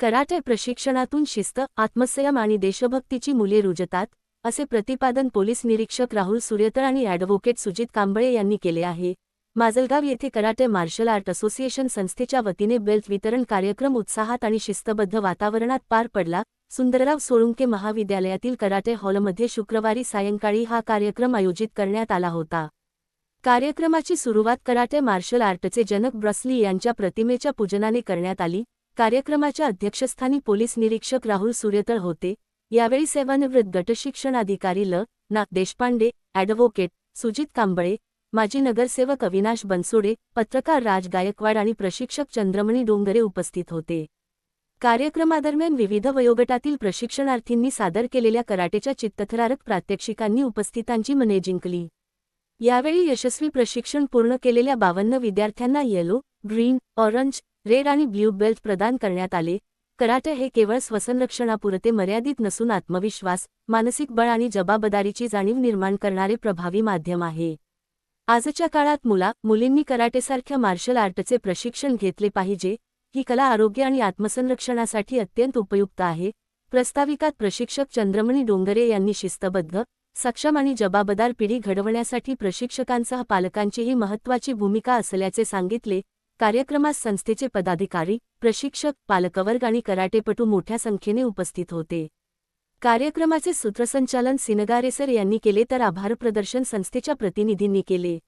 Karate प्रशिक्षणातून शिस्त आत्मसंयम आणि देशभक्तीची मुले रुजतात असे प्रतिपादन पोलीस निरीक्षक राहुल सूर्यतळ आणि ॲडव्होकेट सुजित कांबळे यांनी केले आहे. माजलगाव येथे कराटे मार्शल आर्ट असोसिएशन संस्थेच्या वतीने बेल्ट वितरण कार्यक्रम उत्साहात आणि शिस्तबद्ध वातावरणात पार पडला. सुंदरराव सोळुंके महाविद्यालयातील कराटे हॉलमध्ये शुक्रवारी सायंकाळी हा कार्यक्रम आयोजित करण्यात आला होता. कार्यक्रमाची सुरुवात कराटे मार्शल आर्टचे जनक ब्रसली यांच्या प्रतिमेच्या पूजनाने करण्यात आली. कार्यक्रमाच्या अध्यक्षस्थानी पोलीस निरीक्षक राहुल सूर्यतळ होते. यावेळी सेवानिवृत्त गटशिक्षणाधिकारी ल. ना. देशपांडे ॲडव्होकेट सुजित कांबळे माजी नगरसेवक अविनाश बनसोडे पत्रकार राज गायकवाड आणि प्रशिक्षक चंद्रमणी डोंगरे उपस्थित होते. कार्यक्रमादरम्यान विविध वयोगटातील प्रशिक्षणार्थींनी सादर केलेल्या कराटेच्या चित्तथरारक प्रात्यक्षिकांनी उपस्थितांची मने जिंकली. यावेळी यशस्वी प्रशिक्षण पूर्ण केलेल्या बावन्न विद्यार्थ्यांना येलो ग्रीन ऑरेंज रेड आणि ब्ल्यू बेल्ट प्रदान करण्यात आले. कराटे हे केवळ स्वसंरक्षणापुरते मर्यादित नसून आत्मविश्वास मानसिक बळ आणि जबाबदारीची जाणीव निर्माण करणारे प्रभावी माध्यम आहे. आजच्या काळात मुला मुलींनी कराटेसारख्या मार्शल आर्टचे प्रशिक्षण घेतले पाहिजे. ही कला आरोग्य आणि आत्मसंरक्षणासाठी अत्यंत उपयुक्त आहे. प्रस्ताविकात प्रशिक्षक चंद्रमणी डोंगरे यांनी शिस्तबद्ध सक्षम आणि जबाबदार पिढी घडवण्यासाठी प्रशिक्षकांसह पालकांचीही महत्त्वाची भूमिका असल्याचे सांगितले. कार्यक्रमास संस्थेचे पदाधिकारी प्रशिक्षक पालकवर्ग आणि कराटेपटू मोठ्या संख्येने उपस्थित होते. कार्यक्रमाचे सूत्रसंचालन सिनगारेसर यांनी केले तर आभार प्रदर्शन संस्थेच्या प्रतिनिधींनी केले.